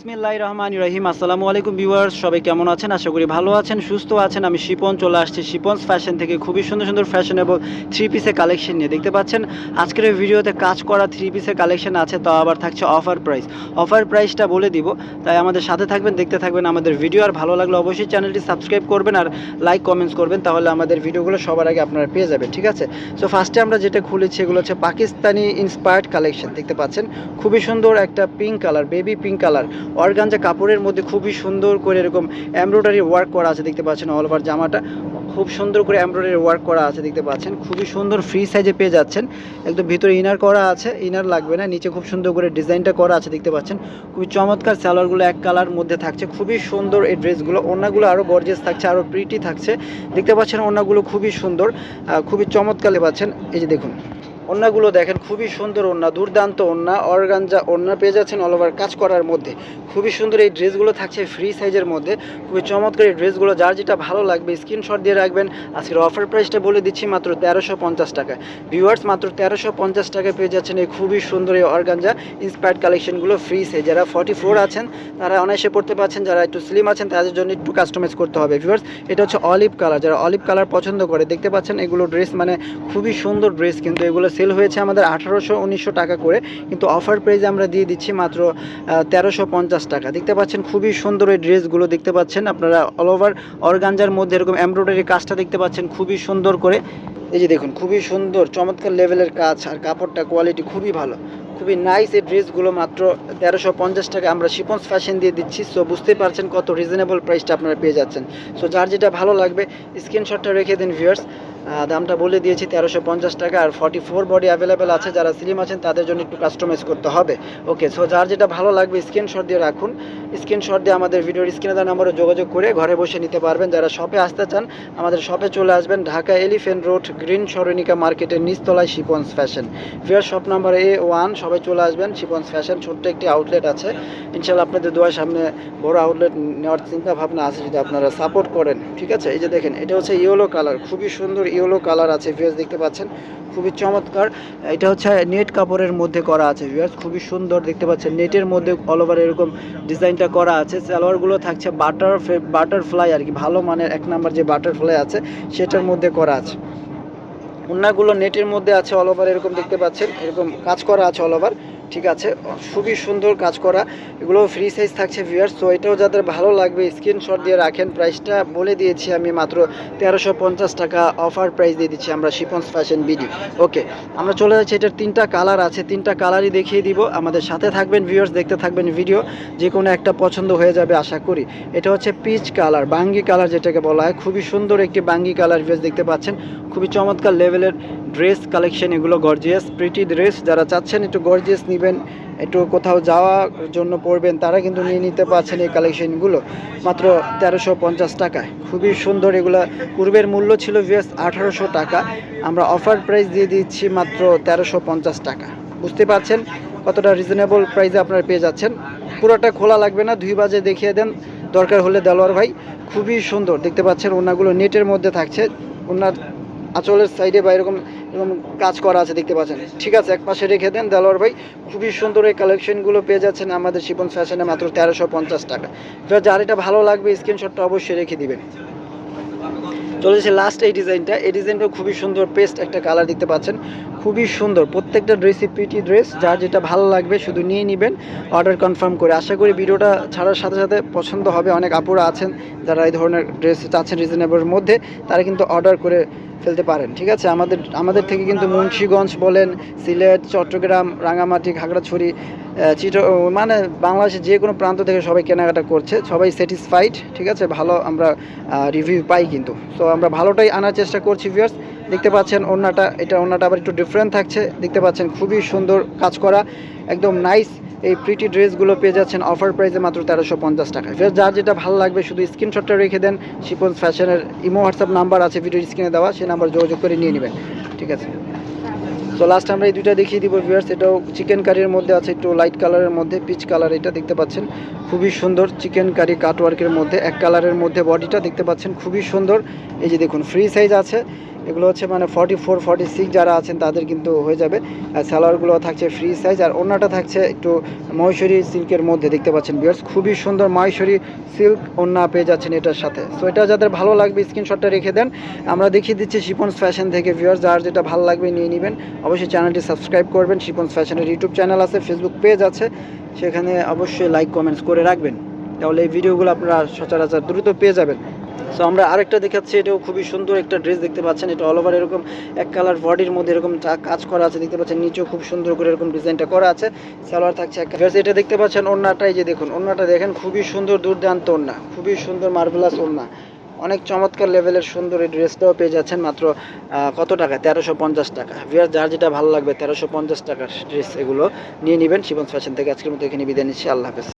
বিসমিল্লাহ রহমান রহিম আসসালামু আলাইকুম ভিউয়ার্স, সবাই কেমন আছেন? আশা করি ভালো আছেন, সুস্থ আছেন। আমি শিপন, চলে আসছি শিপনস ফ্যাশন থেকে খুবই সুন্দর সুন্দর ফ্যাশনেবল থ্রি পিসের কালেকশন নিয়ে। দেখতে পাচ্ছেন, আজকের ভিডিওতে কাজ করা থ্রি পিসের কালেকশন আছে, তাও আবার থাকছে অফার প্রাইস। অফার প্রাইসটা বলে দিব, তাই আমাদের সাথে থাকবেন, দেখতে থাকবেন আমাদের ভিডিও। আর ভালো লাগলে অবশ্যই চ্যানেলটি সাবস্ক্রাইব করবেন আর লাইক, কমেন্টস করবেন, তাহলে আমাদের ভিডিওগুলো সবার আগে আপনারা পেয়ে যাবেন, ঠিক আছে? সো ফার্স্টে আমরা যেটা খুলেছি এগুলো হচ্ছে পাকিস্তানি ইন্সপায়ার্ড কালেকশন দেখতে পাচ্ছেন? খুবই সুন্দর একটা pink colour baby pink colour organza কাপড়ের মধ্যে খুবই সুন্দর করে এরকম এমব্রয়ডারি ওয়ার্ক করা আছে, দেখতে পাচ্ছেন অল ওভার জামাটা। খুব সুন্দর করে এমব্রয়ডারি ওয়ার্ক করা আছে, দেখতে পাচ্ছেন। খুবই সুন্দর ফ্রি সাইজে পেয়ে যাচ্ছেন। একদম ভিতরে ইনার করা আছে ইনার লাগবে না, নিচে খুব সুন্দর করে ডিজাইনটা করা আছে, দেখতে পাচ্ছেন। খুবই চমৎকার স্যালোয়ারগুলো এক কালার মধ্যে থাকছে, খুবই সুন্দর এই ড্রেসগুলো ওনাগুলো আরও গর্জেস থাকছে আরও প্রিটি থাকছে। দেখতে পাচ্ছেন ওনাগুলো খুবই সুন্দর খুবই চমৎকার পাচ্ছেন এই যে দেখুন। ওন্নাগুলো দেখেন, খুবই সুন্দর ওন্না দুর্দান্ত ওন্না অর্গানজা ওন্না পেয়ে যাচ্ছেন অল ওভার কাজ করার মধ্যে। খুবই সুন্দর এই ড্রেসগুলো থাকছে ফ্রি সাইজের মধ্যে। খুবই চমৎকার এই ড্রেসগুলো, যার যেটা ভালো লাগবে স্ক্রিনশট দিয়ে রাখবেন। আজকের অফার প্রাইসটা বলে দিচ্ছি মাত্র তেরোশো পঞ্চাশ টাকা ভিউয়ার্স মাত্র তেরোশো পঞ্চাশ টাকায় পেয়ে যাচ্ছেন এই খুবই সুন্দর এই অর্গানজা ইন্সপায়ার্ড কালেকশনগুলো ফ্রি সাইজ যারা ফর্টি ফোর আছেন, তারা অনায়াসে পড়তে পারছেন, যারা একটু স্লিম আছেন, তাদের জন্য একটু কাস্টমাইজ করতে হবে। ভিউয়ার্স এটা হচ্ছে অলিভ কালার যারা অলিভ কালার পছন্দ করে, দেখতে পাচ্ছেন এগুলো ড্রেস মানে খুবই সুন্দর ড্রেস কিন্তু এগুলো সেল হয়েছে আমাদের আঠারোশো, উনিশশো টাকা করে। কিন্তু অফার প্রাইজ আমরা দিয়ে দিচ্ছি মাত্র তেরোশো পঞ্চাশ টাকা। দেখতে পাচ্ছেন খুবই সুন্দর এই ড্রেসগুলো দেখতে পাচ্ছেন। আপনারা অল ওভার অর্গানজার মধ্যে এরকম এমব্রয়ডারি কাজটা দেখতে পাচ্ছেন খুবই সুন্দর করে। এই যে দেখুন, খুবই সুন্দর, চমৎকার লেভেলের কাজ আর কাপড়টা কোয়ালিটি খুবই ভালো। খুবই নাইস এই ড্রেসগুলো মাত্র তেরোশো পঞ্চাশ টাকা। আমরা শিপন্স ফ্যাশন দিয়ে দিচ্ছি। সো বুঝতেই পারছেন কত রিজনেবল প্রাইসটা আপনারা পেয়ে যাচ্ছেন। সো যার যেটা ভালো লাগবে স্ক্রিনশটটা রেখে দিন ভিউয়ার্স দামটা বলে দিয়েছি তেরোশো পঞ্চাশ টাকা। আর ফর্টি ফোর বডি অ্যাভেলেবেল আছে, যারা স্লিম আছেন, তাদের জন্য একটু কাস্টমাইজ করতে হবে। ওকে সো যার যেটা ভালো লাগবে স্ক্রিনশট দিয়ে রাখুন। স্ক্রিনশট দিয়ে আমাদের ভিডিওর স্ক্রিনে দেওয়া নম্বরে যোগাযোগ করে ঘরে বসে নিতে পারবেন। যারা শপে আসতে চান, আমাদের শপে চলে আসবেন ঢাকা এলিফেন্ট রোড গ্রিন সরণিকা মার্কেটের নিচতলায় Shipons fashion viewer shop number A one সবাই চলে আসবেন শিপন্স ফ্যাশন ছোট্ট একটি আউটলেট আছে। ইনশাল্লাহ আপনাদের দোয়ার সামনে বড় আউটলেট নেওয়ার চিন্তা ভাবনা আছে যদি আপনারা সাপোর্ট করেন। ঠিক আছে? এই যে দেখেন, এটা হচ্ছে ইয়েলো কালার খুবই সুন্দর ইয়েলো কালার আছে। ভিউয়ার্স দেখতে পাচ্ছেন, খুবই চমৎকার। এটা হচ্ছে নেট কাপড়ের মধ্যে করা আছে। ভিউয়ার্স খুবই সুন্দর দেখতে পাচ্ছেন। নেটের মধ্যে অল ওভার এরকম ডিজাইনটা করা আছে, সালোয়ারগুলো থাকছে বাটার বাটারফ্লাই আর কি, ভালো মানের এক নাম্বার যে বাটারফ্লাই আছে, সেটার মধ্যে করা আছে। ওনাগুলো নেটের মধ্যে আছে অল ওভার এরকম দেখতে পাচ্ছেন, এরকম কাজ করা আছে অল ওভার ঠিক আছে, খুবই সুন্দর কাজ করা। এগুলো ফ্রি সাইজ থাকছে ভিউয়ার্স তো এটাও যাদের ভালো লাগবে স্ক্রিনশট দিয়ে রাখেন। প্রাইসটা বলে দিয়েছি আমি মাত্র তেরোশো পঞ্চাশ টাকা অফার প্রাইস দিয়ে দিচ্ছি আমরা শিপন্স ফ্যাশন বিডি ওকে আমরা চলে যাচ্ছি, এটার তিনটা কালার আছে, তিনটা কালারই দেখিয়ে দিব। আমাদের সাথে থাকবেন ভিউয়ার্স দেখতে থাকবেন ভিডিও যে কোনো একটা পছন্দ হয়ে যাবে, আশা করি। এটা হচ্ছে পিচ কালার বাঙ্গি কালার যেটাকে বলা হয়। খুবই সুন্দর একটি বাঙ্গি কালার ভিউয়ার্স দেখতে পাচ্ছেন। খুবই চমৎকার লেভেলের ড্রেস কালেকশন এগুলো গর্জিয়াস প্রিটি ড্রেস যারা চাচ্ছেন একটু গর্জিয়াস নেবেন, একটু কোথাও যাওয়ার জন্য পড়বেন তারা কিন্তু নিয়ে নিতে পারছেন এই কালেকশনগুলো মাত্র তেরোশো পঞ্চাশ টাকায়। খুবই সুন্দর এগুলো। পূর্বের মূল্য ছিল ভিএস আঠারোশো টাকা। আমরা অফার প্রাইস দিয়ে দিচ্ছি মাত্র তেরোশো পঞ্চাশ টাকা। বুঝতে পারছেন কতটা রিজনেবল প্রাইসে আপনারা পেয়ে যাচ্ছেন? পুরোটা খোলা লাগবে না, দুই বাজে দেখিয়ে দেন। দরকার হলে দেলোয়ার ভাই। খুবই সুন্দর। দেখতে পাচ্ছেন ওনাগুলো নেটের মধ্যে থাকছে। ওনার আঁচলের সাইডে বা এরকম এরকম কাজ করা আছে, দেখতে পাচ্ছেন। ঠিক আছে, এক পাশে রেখে দেন দেলোয়ার ভাই। খুবই সুন্দর এই কালেকশনগুলো পেয়ে যাচ্ছেন আমাদের শিপন ফ্যাশনে মাত্র তেরোশো পঞ্চাশ টাকা। যার এটা ভালো লাগবে স্ক্রিনশটটা অবশ্যই রেখে দিবেন। চলে যাচ্ছে লাস্ট এই ডিজাইনটা এই ডিজাইনটা খুবই সুন্দর পেস্ট একটা কালার দেখতে পাচ্ছেন। খুবই সুন্দর। প্রত্যেকটা ড্রেসই পিটি ড্রেস যার যেটা ভালো লাগবে শুধু নিয়ে নেবেন। অর্ডার কনফার্ম করে। আশা করি ভিডিওটা ছাড়ার সাথে সাথে পছন্দ হবে। অনেক আপুরা আছেন যারা এই ধরনের ড্রেস চাচ্ছেন রিজনেবলের মধ্যে। তারা কিন্তু অর্ডার করে ফেলতে পারেন। ঠিক আছে? আমাদের আমাদের থেকে কিন্তু মুন্সীগঞ্জ বলেন, সিলেট, চট্টগ্রাম রাঙামাটি খাগড়াছড়ি চিট মানে বাংলাদেশের যে কোনো প্রান্ত থেকে সবাই কেনাকাটা করছে। সবাই স্যাটিসফাইড ঠিক আছে? ভালো আমরা রিভিউ পাই কিন্তু। তো আমরা ভালোটাই আনার চেষ্টা করছি ভিউয়ার্স দেখতে পাচ্ছেন ওনাটা এটা ওনাটা আবার একটু ডিফারেন্ট থাকছে। দেখতে পাচ্ছেন খুবই সুন্দর কাজ করা, একদম নাইস এই প্রিটি ড্রেসগুলো পেয়ে যাচ্ছেন অফার প্রাইসে মাত্র তেরোশো পঞ্চাশ টাকায়। ফের যার যেটা ভালো লাগবে, শুধু স্ক্রিনশটটা রেখে দেন। শিপন ফ্যাশনের ইমো হোয়াটসঅ্যাপ নাম্বার আছে ভিডিও স্ক্রিনে দেওয়া, সেই নাম্বার যোগাযোগ করে নিয়ে নেবেন। ঠিক আছে। তো লাস্ট আমরা এই দুইটা দেখিয়ে দিব ভিউয়ার্স এটাও চিকেন কারির মধ্যে আছে, একটু লাইট কালারের মধ্যে পিচ কালার এটা দেখতে পাচ্ছেন। খুবই সুন্দর চিকেন কারি কাটওয়ার্কের মধ্যে, এক কালারের মধ্যে বডিটা দেখতে পাচ্ছেন, খুবই সুন্দর। এই যে দেখুন ফ্রি সাইজ আছে। এগুলো হচ্ছে মানে ফর্টি ফোর ফর্টি সিক্স যারা আছেন তাদের কিন্তু হয়ে যাবে। আর সালোয়ারগুলো থাকছে ফ্রি সাইজ আর ওড়নাটা থাকছে একটু মহেশ্বরী সিল্কের মধ্যে, দেখতে পাচ্ছেন বিয়ার্স খুবই সুন্দর মহেশ্বরী সিল্ক ওড়না পেয়ে যাচ্ছেন এটার সাথে। সো এটা যাদের ভালো লাগবে স্ক্রিনশটটা রেখে দেন। আমরা দেখিয়ে দিচ্ছি শিপন্স ফ্যাশন থেকে ভিউয়ার্স যার যেটা ভালো লাগবে নিয়ে নেবেন। অবশ্যই চ্যানেলটি সাবস্ক্রাইব করবেন। শিপন্স ফ্যাশনের ইউটিউব চ্যানেল আছে ফেসবুক পেজ আছে। সেখানে অবশ্যই লাইক কমেন্টস করে রাখবেন। তাহলে এই ভিডিওগুলো আপনারা সচরাচর দ্রুত পেয়ে যাবেন। সো আমরা আরেকটা দেখাচ্ছি, এটাও খুবই সুন্দর একটা ড্রেস দেখতে পাচ্ছেন, এটা অল ওভার এরকম এক কালার বডির মধ্যে এরকম কাজ করা আছে, দেখতে পাচ্ছেন, নিচেও খুব সুন্দর করে এরকম ডিজাইনটা করা আছে, সালোয়ার থাকছে এক এটা দেখতে পাচ্ছেন ওড়নাটাই যে দেখুন, ওড়নাটা দেখেন, খুবই সুন্দর দুর্দান্ত ওড়না, খুবই সুন্দর মার্ভেলাস ওড়না। অনেক চমৎকার লেভেলের সুন্দর এই ড্রেসটাও পেয়ে যাচ্ছেন মাত্র কত টাকা? তেরোশো পঞ্চাশ টাকা। ভিয়ার যার যেটা ভালো লাগবে, তেরোশো পঞ্চাশ টাকার ড্রেস এগুলো নিয়ে নেবেন। শিবন ফ্যাশন থেকে আজকের মতো এখানে বিদায় নিচ্ছি। আল্লাহ হাফেজ।